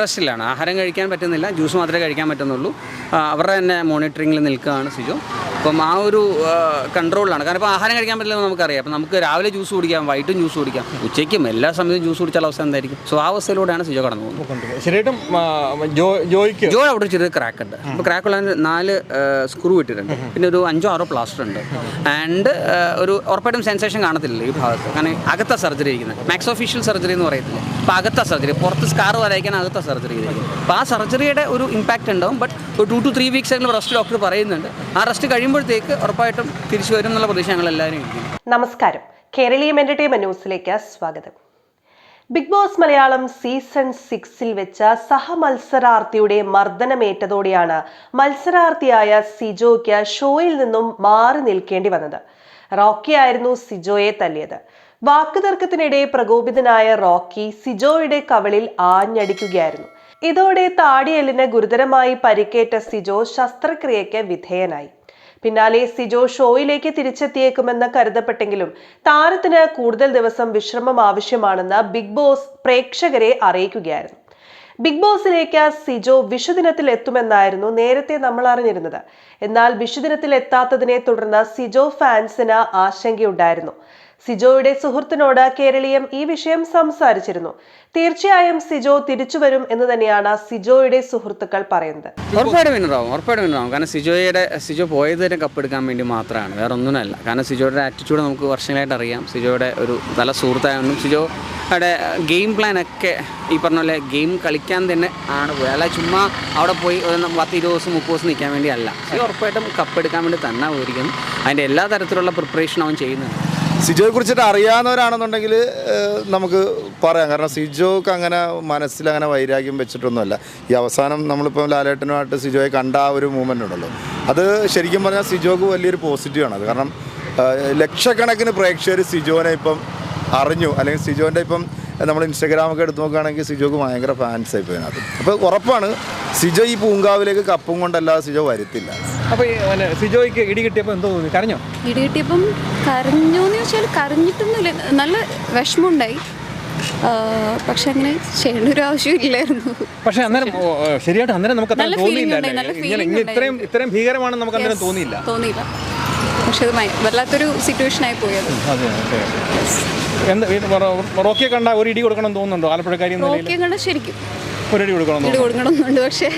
അറസ്റ്റിലാണ് ആഹാരം കഴിക്കാൻ പറ്റുന്നില്ല. ജ്യൂസ് മാത്രമേ കഴിക്കാൻ പറ്റുന്നുള്ളൂ. അവരുടെ തന്നെ മോണിറ്ററിങ്ങിൽ നിൽക്കുകയാണ് സിജോ. അപ്പം ആ ഒരു കൺട്രോളിലാണ് കാരണം ഇപ്പോൾ ആഹാരം കഴിക്കാൻ പറ്റില്ലെന്ന് നമുക്കറിയാം. അപ്പം നമുക്ക് രാവിലെ ജ്യൂസ് കുടിക്കാം വൈകിട്ടും ജ്യൂസ് കുടിക്കാം. ഉച്ചയ്ക്കും എല്ലാ സമയത്തും ജ്യൂസ് കുടിച്ചാൽ അവസ്ഥ എന്തായിരിക്കും? സോ ആ അവസ്ഥയിലൂടെയാണ് സിജോ കടന്നു പോകുന്നത്. ശരിയായിട്ടും ജോയ്ക്ക്? ജോ അവിടെ ചെറിയ ക്രാക്ക് ഉണ്ട്. അപ്പോൾ ക്രാക്കുള്ള നാല് സ്ക്രൂ ഇട്ടിട്ടുണ്ട്. പിന്നെ ഒരു അഞ്ചോ ആറോ പ്ലാസ്റ്റർ ഉണ്ട്. ആൻഡ് ഒരു ഉറപ്പായിട്ടും സെൻസേഷൻ കാണത്തില്ല ഈ ഭാഗത്ത്. കാരണം അകത്ത സർജറി ഇരിക്കുന്നത്. മാക്സ് ഓഫീഷ്യൽ സർജറി എന്ന് പറയത്തില്ല? അപ്പോൾ അകത്ത സർജറി പുറത്ത് സ്കാർ വരയ്ക്കാൻ അകത്ത സർജറി അപ്പോൾ ആ സർജറിയുടെ ഒരു ഇമ്പാക്റ്റ് ഉണ്ടാവും. ബട്ട് ഒരു ടു ടു ത്രീ വീക്സ് ആയിരുന്നു റെസ്റ്റ് ഡോക്ടർ പറയുന്നുണ്ട്. ആ റെസ്റ്റ് കഴിയുമ്പോഴത്തേക്ക് ഉറപ്പായിട്ടും തിരിച്ചു വരും എന്നുള്ള പ്രതീക്ഷ ഞങ്ങൾ എല്ലാവരും നമസ്കാരം. കേരളീയം എന്റർടൈൻമെന്റ് ന്യൂസിലേക്ക് സ്വാഗതം. ബിഗ് ബോസ് മലയാളം സീസൺ സിക്സിൽ വെച്ച സഹമത്സരാർത്ഥിയുടെ മർദ്ദനമേറ്റതോടെയാണ് മത്സരാർത്ഥിയായ സിജോയ്ക്ക് ഷോയിൽ നിന്നും മാറി നിൽക്കേണ്ടി വന്നത്. റോക്കി ആയിരുന്നു സിജോയെ തല്ലിയത്. വാക്കുതർക്കത്തിനിടെ പ്രകോപിതനായ റോക്കി സിജോയുടെ കവളിൽ ആഞ്ഞടിക്കുകയായിരുന്നു. ഇതോടെ താടിയെല്ലിന് ഗുരുതരമായി പരിക്കേറ്റ സിജോ ശസ്ത്രക്രിയയ്ക്ക് വിധേയനായി. പിന്നാലെ സിജോ ഷോയിലേക്ക് തിരിച്ചെത്തിയേക്കുമെന്ന് കരുതപ്പെട്ടെങ്കിലും താരത്തിന് കൂടുതൽ ദിവസം വിശ്രമം ആവശ്യമാണെന്ന് ബിഗ് ബോസ് പ്രേക്ഷകരെ അറിയിക്കുകയായിരുന്നു. ബിഗ് ബോസിലേക്ക് സിജോ വിഷുദിനത്തിൽ എത്തുമെന്നായിരുന്നു നേരത്തെ നമ്മൾ അറിഞ്ഞിരുന്നത്. എന്നാൽ വിഷുദിനത്തിൽ എത്താത്തതിനെ തുടർന്ന് സിജോ ഫാൻസിന് ആശങ്കയുണ്ടായിരുന്നു. സിജോയുടെ സുഹൃത്തിനോട് കേരളീയം ഈ വിഷയം സംസാരിച്ചിരുന്നു. തീർച്ചയായും സിജോ തിരിച്ചു വരും എന്ന് തന്നെയാണ് സിജോയുടെ സുഹൃത്തുക്കൾ പറയുന്നത്. ഉറപ്പായിട്ടും വിന്നറാവും ഉറപ്പായിട്ടും വിന്നറാവും. കാരണം സിജോയുടെ സിജോ പോയത് തന്നെ കപ്പെടുക്കാൻ വേണ്ടി മാത്രമാണ് വേറെ ഒന്നുമല്ല കാരണം സിജോയുടെ ആറ്റിറ്റ്യൂഡ് നമുക്ക് വർഷങ്ങളായിട്ട് അറിയാം. സിജോയുടെ ഒരു നല്ല സുഹൃത്തായതുകൊണ്ടും സിജോയുടെ ഗെയിം പ്ലാൻ ഒക്കെ ഈ പറഞ്ഞ പോലെ ഗെയിം കളിക്കാൻ തന്നെ ആണ് പോയത്. അല്ല ചുമ്മാ അവിടെ പോയി പത്ത് ഇരുപത് ദിവസം മുപ്പത് ദിവസം നിൽക്കാൻ വേണ്ടി അല്ല സിജോ ഉറപ്പായിട്ടും കപ്പെടുക്കാൻ വേണ്ടി തന്നെ പോയിരിക്കുന്നു അതിന്റെ എല്ലാ തരത്തിലുള്ള പ്രിപ്പറേഷൻ അവൻ ചെയ്യുന്നുണ്ട്. സിജോയെ കുറിച്ചിട്ട് അറിയാവുന്നവരാണെന്നുണ്ടെങ്കിൽ നമുക്ക് പറയാം. കാരണം സിജോക്ക് അങ്ങനെ മനസ്സിൽ അങ്ങനെ വൈരാഗ്യം വെച്ചിട്ടൊന്നുമല്ല. ഈ അവസാനം നമ്മളിപ്പോൾ ലാലേട്ടനുമായിട്ട് സിജോയെ കണ്ട ആ ഒരു മൂമെന്റ് ഉണ്ടല്ലോ. അത് ശരിക്കും പറഞ്ഞാൽ സിജോക്ക് വലിയൊരു പോസിറ്റീവാണ് അത് കാരണം ലക്ഷക്കണക്കിന് പ്രേക്ഷകർ സിജോനെ ഇപ്പം അറിഞ്ഞു. അല്ലെങ്കിൽ സിജോന്റെ ഇപ്പം നമ്മൾ ഇൻസ്റ്റാഗ്രാമൊക്കെ എടുത്ത് നോക്കുകയാണെങ്കിൽ സിജോക്ക് ഭയങ്കര ഫാൻസ് ആയി അതിനകത്ത്. അപ്പോൾ ഉറപ്പാണ് സിജോ ഈ പൂങ്കാവിലേക്ക് കപ്പും കൊണ്ടല്ലാതെ സിജോ വരുത്തില്ല. അപ്പോൾ സിജോയ്ക്ക് ഇടി കിട്ടിയപ്പോൾ എന്തോ തോന്നി? കരഞ്ഞോ? ഇടി കിട്ടിയപ്പം കരഞ്ഞോന്ന് വെച്ചാൽ കരഞ്ഞിട്ടൊന്നുമില്ല. നല്ല വിഷമമുണ്ടായി. പക്ഷെ അങ്ങനെ ചെയ്യേണ്ട ഒരു ആവശ്യമില്ലായിരുന്നു. പക്ഷെ അന്നേരം ശരിയായിട്ട് അന്നേരം നമുക്ക് തോന്നിയില്ല ഇത്രയും ഇത്രയും ഭീകരമാണെന്ന് നമുക്ക് അന്നേരം തോന്നിയില്ല. തോന്നിയില്ല. പക്ഷെ അത് വല്ലാത്തൊരു സിറ്റുവേഷൻ ആയി പോയത് അതെ. ഓക്കെ എന്ത് റോക്കിയെ കണ്ട ഒരു ഇടി കൊടുക്കണം തോന്നുന്നുണ്ടോ? ആലപ്പുഴക്കാരി റോക്കിയെ കണ്ട ശരിക്കും. ഒരു ഇടി കൊടുക്കണം ഇടി കൊടുക്കണമെന്നുണ്ട് പക്ഷേ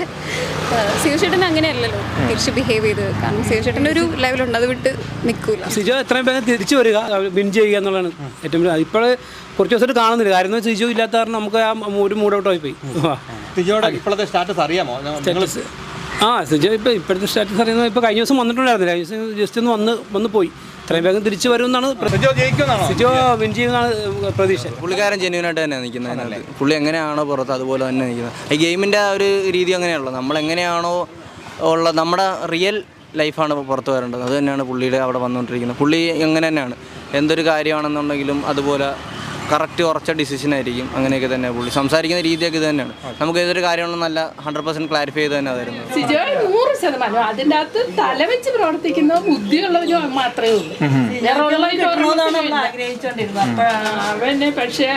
ശിവചേട്ടൻ അങ്ങനെയല്ലല്ലോ. തിരിച്ച് ബിഹേവ് ചെയ്ത്. കാരണം ശിവചേട്ടന്റെ ഒരു ലെവലുണ്ട് അത് വിട്ട് നിൽക്കൂല സിജോ എത്രയും വേഗം തിരിച്ചു വരിക വിൻ ചെയ്യുക എന്നുള്ളതാണ് ഏറ്റവും ഇപ്പോൾ കുറച്ച് ദിവസമായിട്ട് കാണുന്നില്ല. കാര്യം സിജോ ഇല്ലാത്ത കാരണം നമുക്ക് ആ ഒരു മൂഡ് ഔട്ട് പോയി. സിജോയുടെ ഇപ്പോഴത്തെ സ്റ്റാറ്റസ് അറിയാമോ? ആ സിജോ ഇപ്പോൾ ഇപ്പോഴത്തെ സ്റ്റാറ്റസ് അറിയുന്നത് ഇപ്പോൾ കഴിഞ്ഞ ദിവസം വന്നിട്ടുണ്ടായിരുന്നില്ല. കഴിഞ്ഞ ദിവസം ജസ്റ്റ് ഒന്ന് വന്ന് വന്ന് പോയി. ഇത്രയും വേഗം തിരിച്ചു വരുമെന്നാണ് സിജോ വിൻ ചെയ്യുമെന്നാണ് പ്രതീക്ഷ. പുള്ളിക്കാരൻ ജെന്യൂനായിട്ട് തന്നെ നിൽക്കുന്നത് പുള്ളി എങ്ങനെയാണോ പുറത്ത് അതുപോലെ തന്നെ നിൽക്കുന്നത്. ഈ ഗെയിമിന്റെ ആ ഒരു രീതി അങ്ങനെയാണല്ലോ. നമ്മൾ എങ്ങനെയാണോ ഉള്ള നമ്മുടെ റിയൽ ലൈഫാണ് പുറത്ത് വരേണ്ടത്. അത് തന്നെയാണ് പുള്ളിയുടെ അവിടെ വന്നുകൊണ്ടിരിക്കുന്നത്. പുള്ളി എങ്ങനെ തന്നെയാണ്. എന്തൊരു കാര്യമാണെന്നുണ്ടെങ്കിലും അതുപോലെ കറക്റ്റ് ഉറച്ച ഡിസിഷൻ ആയിരിക്കും. അങ്ങനെയൊക്കെ തന്നെ പുള്ളി. സംസാരിക്കുന്ന രീതിയൊക്കെ ഇത് തന്നെയാണ്. നമുക്ക് ഏതൊരു കാര്യമാണ് നല്ല ഹൺഡ്രഡ് പെർസെന്റ് ക്ലാരിഫൈ ചെയ്ത് തന്നെ തരുന്നത്. സിജോ നൂറ് ശതമാനം. അതിന്റെ അകത്ത് തല വെച്ച് പ്രവർത്തിക്കുന്ന ബുദ്ധിയുള്ളവരോ മാത്രമേ ഉള്ളൂ. അവന് പക്ഷേ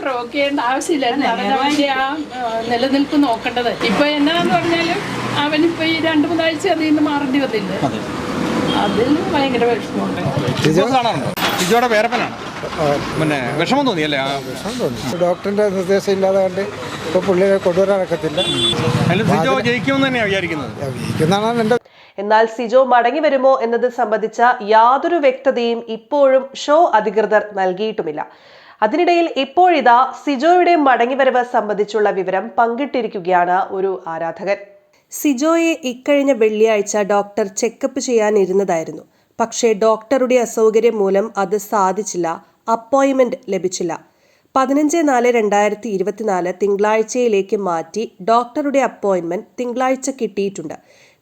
പ്രൊവോക്ക് ചെയ്യേണ്ട ആവശ്യമില്ലായിരുന്നു ആ, നിലനിൽപ്പ് നോക്കേണ്ടത്? ഇപ്പൊ എന്നാന്ന് പറഞ്ഞാലും അവനിപ്പോ ഈ രണ്ടു മൂന്നാഴ്ച അതിൽ നിന്ന് മാറേണ്ടി വന്നില്ല? അതിൽ ഭയങ്കര വിഷമമുണ്ട്. പേരപ്പനാണ്. പിന്നെ വിഷമം തോന്നിയല്ലേ ആ. ഡോക്ടറിന്റെ നിർദ്ദേശം ഇല്ലാതെ കണ്ട് ഇപ്പോൾ പുള്ളിയെ കൊണ്ടുവരാനൊക്കത്തില്ല സിജോ ജയിക്കുമെന്ന് തന്നെയാണ് വിചാരിക്കുന്നത്. ജയിക്കുന്നതാണ് എന്റെ എന്നാൽ സിജോ മടങ്ങി വരുമോ എന്നത് സംബന്ധിച്ച യാതൊരു വ്യക്തതയും ഇപ്പോഴും ഷോ അധികൃതർ നൽകിയിട്ടുമില്ല. അതിനിടയിൽ ഇപ്പോഴിതാ സിജോയുടെ മടങ്ങിവരവ് സംബന്ധിച്ചുള്ള വിവരം പങ്കിട്ടിരിക്കുകയാണ് ഒരു ആരാധകൻ. സിജോയെ ഇക്കഴിഞ്ഞ വെള്ളിയാഴ്ച ഡോക്ടർ ചെക്കപ്പ് ചെയ്യാനിരുന്നതായിരുന്നു. പക്ഷേ ഡോക്ടറുടെ അസൗകര്യം മൂലം അത് സാധിച്ചില്ല അപ്പോയിൻമെന്റ് ലഭിച്ചില്ല. പതിനഞ്ച് നാല് രണ്ടായിരത്തി ഇരുപത്തിനാല് തിങ്കളാഴ്ചയിലേക്ക് മാറ്റി ഡോക്ടറുടെ അപ്പോയിൻമെന്റ് തിങ്കളാഴ്ച കിട്ടിയിട്ടുണ്ട്.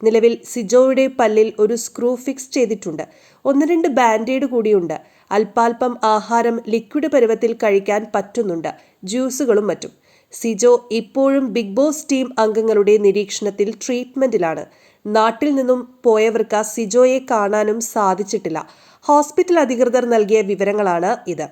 നിലവിൽ സിജോയുടെ പല്ലിൽ ഒരു സ്ക്രൂ ഫിക്സ് ചെയ്തിട്ടുണ്ട്. ഒന്ന് രണ്ട് ബാൻഡേഡ് കൂടിയുണ്ട്. അല്പാൽപം ആഹാരം ലിക്വിഡ് പരുവത്തിൽ കഴിക്കാൻ പറ്റുന്നുണ്ട്. ജ്യൂസുകളും മറ്റും. സിജോ ഇപ്പോഴും ബിഗ് ബോസ് ടീം അംഗങ്ങളുടെ നിരീക്ഷണത്തിൽ ട്രീറ്റ്മെന്റിലാണ്. നാട്ടിൽ നിന്നും പോയവർക്ക് സിജോയെ കാണാനും സാധിച്ചിട്ടില്ല. ഹോസ്പിറ്റൽ അധികൃതർ നൽകിയ വിവരങ്ങളാണ് ഇത്.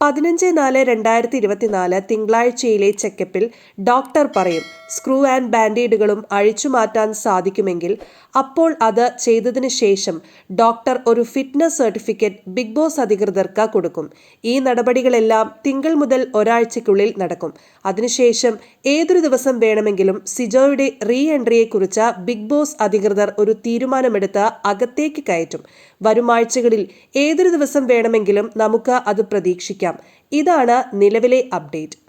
പതിനഞ്ച് നാല് രണ്ടായിരത്തി ഇരുപത്തിനാല് തിങ്കളാഴ്ചയിലെ ചെക്കപ്പിൽ ഡോക്ടർ പറയും സ്ക്രൂ ആൻഡ് ബാൻഡേഡുകളും അഴിച്ചു മാറ്റാൻ സാധിക്കുമെങ്കിൽ അപ്പോൾ അത് ചെയ്തതിനു ശേഷം ഡോക്ടർ ഒരു ഫിറ്റ്നസ് സർട്ടിഫിക്കറ്റ് ബിഗ് ബോസ് അധികൃതർക്ക് കൊടുക്കും. ഈ നടപടികളെല്ലാം തിങ്കൾ മുതൽ ഒരാഴ്ചയ്ക്കുള്ളിൽ നടക്കും. അതിനുശേഷം ഏതൊരു ദിവസം വേണമെങ്കിലും സിജോയുടെ റീ എൻട്രിയെക്കുറിച്ച് ബിഗ് ബോസ് അധികൃതർ ഒരു തീരുമാനമെടുത്ത് അകത്തേക്ക് കയറ്റും. വരും ആഴ്ചകളിൽ ഏതൊരു ദിവസം വേണമെങ്കിലും നമുക്ക് അത് പ്രതീക്ഷിക്കാം. ഇതാണ് നിലവിലെ അപ്ഡേറ്റ്.